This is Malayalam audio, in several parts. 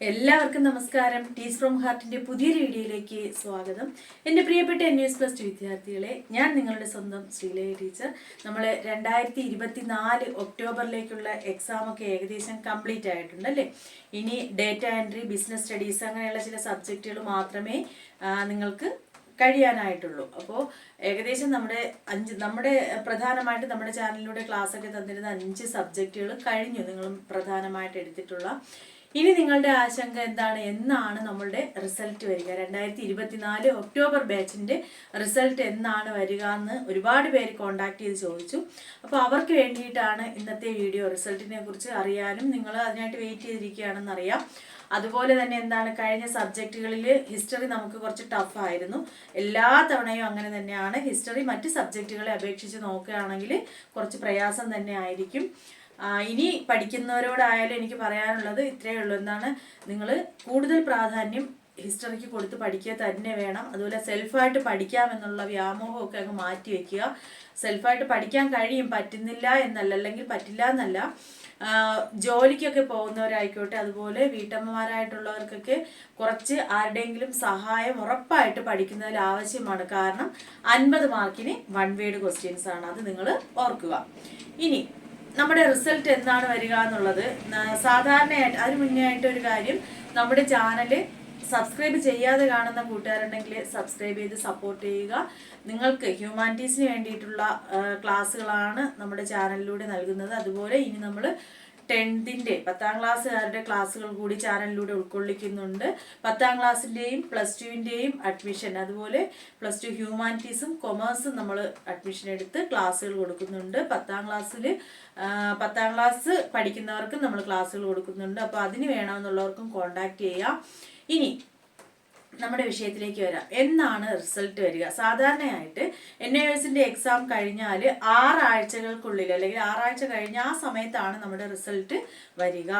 എല്ലാവർക്കും നമസ്കാരം. ടീസ് ഫ്രം ഹാർട്ടിന്റെ പുതിയൊരു വീഡിയോയിലേക്ക് സ്വാഗതം. എന്റെ പ്രിയപ്പെട്ട എൻ എസ് പ്ലസ് ടു വിദ്യാർത്ഥികളെ ഞാൻ നിങ്ങളുടെ സ്വന്തം ശ്രീലയ ടീച്ചർ. നമ്മൾ രണ്ടായിരത്തി ഇരുപത്തി നാല് ഒക്ടോബറിലേക്കുള്ള എക്സാം ഒക്കെ ഏകദേശം കംപ്ലീറ്റ് ആയിട്ടുണ്ട് അല്ലേ? ഇനി ഡേറ്റ എൻട്രി ബിസിനസ് സ്റ്റഡീസ് അങ്ങനെയുള്ള ചില സബ്ജക്റ്റുകൾ മാത്രമേ നിങ്ങൾക്ക് കഴിയാനായിട്ടുള്ളൂ. അപ്പോൾ ഏകദേശം നമ്മുടെ അഞ്ച് നമ്മുടെ പ്രധാനമായിട്ട് നമ്മുടെ ചാനലിലൂടെ ക്ലാസ് ഒക്കെ തന്നിരുന്ന അഞ്ച് സബ്ജക്റ്റുകൾ കഴിഞ്ഞു. നിങ്ങളും പ്രധാനമായിട്ട് എടുത്തിട്ടുള്ള ഇനി നിങ്ങളുടെ ആശങ്ക എന്താണ് എന്നാണ് നമ്മളുടെ റിസൾട്ട് വരിക. രണ്ടായിരത്തി ഇരുപത്തിനാല് ഒക്ടോബർ ബാച്ചിന്റെ റിസൾട്ട് എന്നാണ് വരിക എന്ന് ഒരുപാട് പേര് കോണ്ടാക്ട് ചെയ്ത് ചോദിച്ചു. അപ്പോൾ അവർക്ക് വേണ്ടിയിട്ടാണ് ഇന്നത്തെ വീഡിയോ റിസൾട്ടിനെ കുറിച്ച് അറിയാനും നിങ്ങൾ അതിനായിട്ട് വെയിറ്റ് ചെയ്തിരിക്കുകയാണെന്ന് അറിയാം. അതുപോലെ തന്നെ എന്താണ് കഴിഞ്ഞ സബ്ജക്റ്റുകളിൽ ഹിസ്റ്ററി നമുക്ക് കുറച്ച് ടഫായിരുന്നു എല്ലാ തവണയും അങ്ങനെ തന്നെയാണ്. ഹിസ്റ്ററി മറ്റ് സബ്ജക്റ്റുകളെ അപേക്ഷിച്ച് നോക്കുകയാണെങ്കിൽ കുറച്ച് പ്രയാസം തന്നെ ആയിരിക്കും. ഇനി പഠിക്കുന്നവരോടായാലും എനിക്ക് പറയാനുള്ളത് ഇത്രയേ ഉള്ളൂ. എന്താണ് നിങ്ങൾ കൂടുതൽ പ്രാധാന്യം ഹിസ്റ്ററിക്ക് കൊടുത്ത് പഠിക്കുക തന്നെ വേണം. അതുപോലെ സെൽഫായിട്ട് പഠിക്കാം എന്നുള്ള വ്യാമോഹമൊക്കെ അങ്ങ് മാറ്റി വെക്കുക. സെൽഫായിട്ട് പഠിക്കാൻ കഴിയും. പറ്റുന്നില്ല എന്നല്ല അല്ലെങ്കിൽ പറ്റില്ല എന്നല്ല. ജോലിക്കൊക്കെ പോകുന്നവരായിക്കോട്ടെ അതുപോലെ വീട്ടമ്മമാരായിട്ടുള്ളവർക്കൊക്കെ കുറച്ച് ആരുടെയെങ്കിലും സഹായം ഉറപ്പായിട്ട് പഠിക്കുന്നതിൽ ആവശ്യമാണ്. കാരണം അൻപത് മാർക്കിന് വൺ വേഡ് ക്വസ്റ്റ്യൻസ് ആണ് അത് നിങ്ങൾ ഓർക്കുക. ഇനി നമ്മുടെ റിസൾട്ട് എന്താണ് വരിക എന്നുള്ളത് സാധാരണയായിട്ട് അതിന് മുന്നേ ആയിട്ട് ഒരു കാര്യം നമ്മുടെ ചാനൽ സബ്സ്ക്രൈബ് ചെയ്യാതെ കാണുന്ന കൂട്ടുകാരുണ്ടെങ്കിൽ സബ്സ്ക്രൈബ് ചെയ്ത് സപ്പോർട്ട് ചെയ്യുക. നിങ്ങൾക്ക് ഹ്യൂമാനിറ്റീസിന് വേണ്ടിയിട്ടുള്ള ക്ലാസ്സുകളാണ് നമ്മുടെ ചാനലിലൂടെ നൽകുന്നത്. അതുപോലെ ഇനി നമ്മൾ ടെൻത്തിന്റെ പത്താം ക്ലാസ്സുകാരുടെ ക്ലാസ്സുകൾ കൂടി ചാനലിലൂടെ ഉൾക്കൊള്ളിക്കുന്നുണ്ട്. പത്താം ക്ലാസ്സിന്റെയും പ്ലസ് ടുവിന്റെയും അഡ്മിഷൻ അതുപോലെ പ്ലസ് ടു ഹ്യൂമാനിറ്റീസും കൊമേഴ്സും നമ്മൾ അഡ്മിഷൻ എടുത്ത് ക്ലാസ്സുകൾ കൊടുക്കുന്നുണ്ട്. പത്താം ക്ലാസ്സിൽ പത്താം ക്ലാസ് പഠിക്കുന്നവർക്കും നമ്മൾ ക്ലാസ്സുകൾ കൊടുക്കുന്നുണ്ട്. അപ്പോൾ അതിന് വേണമെന്നുള്ളവർക്കും കോണ്ടാക്ട് ചെയ്യാം. ഇനി നമ്മുടെ വിഷയത്തിലേക്ക് വരാം. എന്നാണ് റിസൾട്ട് വരിക? സാധാരണയായിട്ട് എൻ ഐ എസിന്റെ എക്സാം കഴിഞ്ഞാൽ ആറാഴ്ചകൾക്കുള്ളിൽ അല്ലെങ്കിൽ ആറാഴ്ച കഴിഞ്ഞ ആ സമയത്താണ് നമ്മുടെ റിസൾട്ട് വരിക.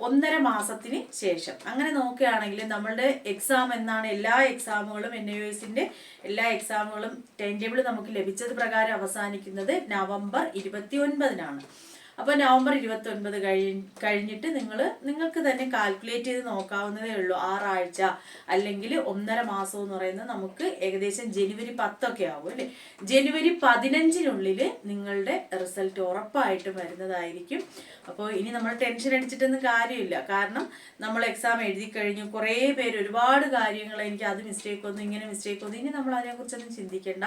ഒന്നര മാസത്തിന് ശേഷം. അങ്ങനെ നോക്കുകയാണെങ്കിൽ നമ്മളുടെ എക്സാം എന്നാണ് എല്ലാ എക്സാമുകളും എൻ ഐ എസിന്റെ എല്ലാ എക്സാമുകളും ടൈം ടേബിൾ നമുക്ക് ലഭിച്ചത് പ്രകാരം അവസാനിക്കുന്നത് നവംബർ ഇരുപത്തി ഒൻപതിനാണ് അപ്പോൾ നവംബർ ഇരുപത്തി ഒൻപത് കഴി കഴിഞ്ഞിട്ട് നിങ്ങൾ നിങ്ങൾക്ക് തന്നെ കാൽക്കുലേറ്റ് ചെയ്ത് നോക്കാവുന്നതേ ഉള്ളൂ. ആറാഴ്ച അല്ലെങ്കിൽ ഒന്നര മാസം എന്ന് പറയുന്നത് നമുക്ക് ഏകദേശം ജനുവരി പത്തൊക്കെ ആവും അല്ലേ? ജനുവരി പതിനഞ്ചിനുള്ളിൽ നിങ്ങളുടെ റിസൾട്ട് ഉറപ്പായിട്ടും വരുന്നതായിരിക്കും. അപ്പോൾ ഇനി നമ്മൾ ടെൻഷൻ അടിച്ചിട്ടൊന്നും കാര്യമില്ല. കാരണം നമ്മൾ എക്സാം എഴുതി കഴിഞ്ഞു. കുറേ പേര് ഒരുപാട് കാര്യങ്ങൾ എനിക്ക് അത് മിസ്റ്റേക്ക് വന്നു ഇങ്ങനെ മിസ്റ്റേക്ക് വന്നു. ഇനി നമ്മൾ അതിനെക്കുറിച്ചൊന്നും ചിന്തിക്കേണ്ട.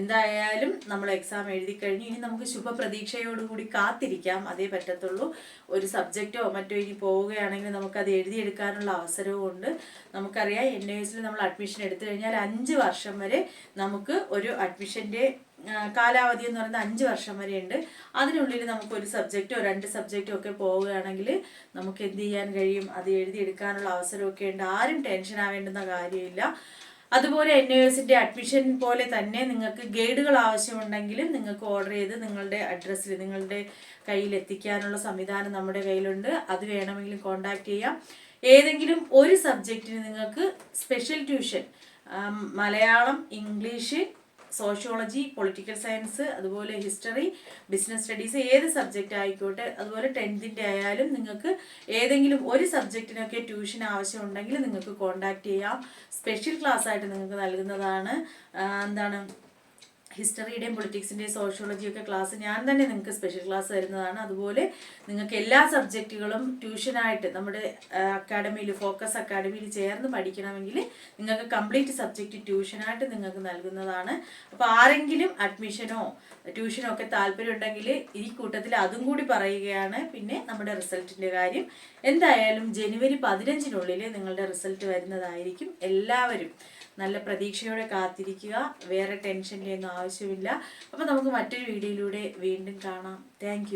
എന്തായാലും നമ്മൾ എക്സാം എഴുതി കഴിഞ്ഞു. ഇനി നമുക്ക് ശുഭപ്രതീക്ഷയോടുകൂടി കാത്തിരിക്കാം. അതേ പറ്റത്തുള്ളൂ. ഒരു സബ്ജക്റ്റോ മറ്റോ ഇനി പോവുകയാണെങ്കിൽ നമുക്കത് എഴുതിയെടുക്കാനുള്ള അവസരവും ഉണ്ട്. നമുക്കറിയാം എൻ എസിൽ നമ്മൾ അഡ്മിഷൻ എടുത്തു കഴിഞ്ഞാൽ അഞ്ച് വർഷം വരെ നമുക്ക് ഒരു അഡ്മിഷന്റെ കാലാവധി എന്ന് പറയുന്നത് അഞ്ച് വർഷം വരെ ഉണ്ട്. അതിനുള്ളിൽ നമുക്ക് ഒരു സബ്ജക്റ്റോ രണ്ട് സബ്ജക്റ്റോ ഒക്കെ പോവുകയാണെങ്കിൽ നമുക്ക് എന്ത് ചെയ്യാൻ കഴിയും? അത് എഴുതിയെടുക്കാനുള്ള അവസരമൊക്കെ ഉണ്ട്. ആരും ടെൻഷൻ ആവേണ്ടുന്ന കാര്യമില്ല. അതുപോലെ എൻ എസിന്റെ അഡ്മിഷൻ പോലെ തന്നെ നിങ്ങൾക്ക് ഗൈഡുകൾ ആവശ്യമുണ്ടെങ്കിലും നിങ്ങൾക്ക് ഓർഡർ ചെയ്ത് നിങ്ങളുടെ അഡ്രസ്സിൽ നിങ്ങളുടെ കയ്യിൽ എത്തിക്കാനുള്ള സംവിധാനം നമ്മുടെ കയ്യിലുണ്ട്. അത് വേണമെങ്കിൽ കോൺടാക്റ്റ് ചെയ്യാം. ഏതെങ്കിലും ഒരു സബ്ജക്റ്റിന് നിങ്ങൾക്ക് special tuition Malayalam English sociology political science അതുപോലെ ഹിസ്റ്ററി ബിസിനസ് സ്റ്റഡീസ് ഏത് സബ്ജക്റ്റ് ആയിക്കോട്ടെ അതുപോലെ ടെൻത്തിന്റെ ആയാലും നിങ്ങൾക്ക് ഏതെങ്കിലും ഒരു സബ്ജക്റ്റിനൊക്കെ ട്യൂഷൻ ആവശ്യമുണ്ടെങ്കിൽ നിങ്ങൾക്ക് കോൺടാക്റ്റ് ചെയ്യാം. സ്പെഷ്യൽ ക്ലാസ് ആയിട്ട് നിങ്ങൾക്ക് നൽകുന്നതാണ് എന്താണ് ഹിസ്റ്ററിയുടെയും പൊളിറ്റിക്സിന്റെയും സോഷ്യോളജിയും ഒക്കെ ക്ലാസ് ഞാൻ തന്നെ നിങ്ങൾക്ക് സ്പെഷ്യൽ ക്ലാസ് തരുന്നതാണ്. അതുപോലെ നിങ്ങൾക്ക് എല്ലാ സബ്ജക്റ്റുകളും ട്യൂഷനായിട്ട് നമ്മുടെ അക്കാഡമിയിൽ ഫോക്കസ് അക്കാഡമിയിൽ ചേർന്ന് പഠിക്കണമെങ്കിൽ നിങ്ങൾക്ക് കംപ്ലീറ്റ് സബ്ജക്റ്റ് ട്യൂഷനായിട്ട് നിങ്ങൾക്ക് നൽകുന്നതാണ്. അപ്പോൾ ആരെങ്കിലും അഡ്മിഷനോ ട്യൂഷനോ ഒക്കെ താല്പര്യം ഉണ്ടെങ്കിൽ ഈ കൂട്ടത്തിൽ അതും കൂടി പറയുകയാണ്. പിന്നെ നമ്മുടെ റിസൾട്ടിന്റെ കാര്യം. എന്തായാലും ജനുവരി പതിനഞ്ചിനുള്ളിൽ നിങ്ങളുടെ റിസൾട്ട് വരുന്നതായിരിക്കും. എല്ലാവരും നല്ല പ്രതീക്ഷയോടെ കാത്തിരിക്കുക. വേറെ ടെൻഷന്റെ ഒന്നും ആവശ്യമില്ല. അപ്പോൾ നമുക്ക് മറ്റൊരു വീഡിയോയിലൂടെ വീണ്ടും കാണാം. താങ്ക്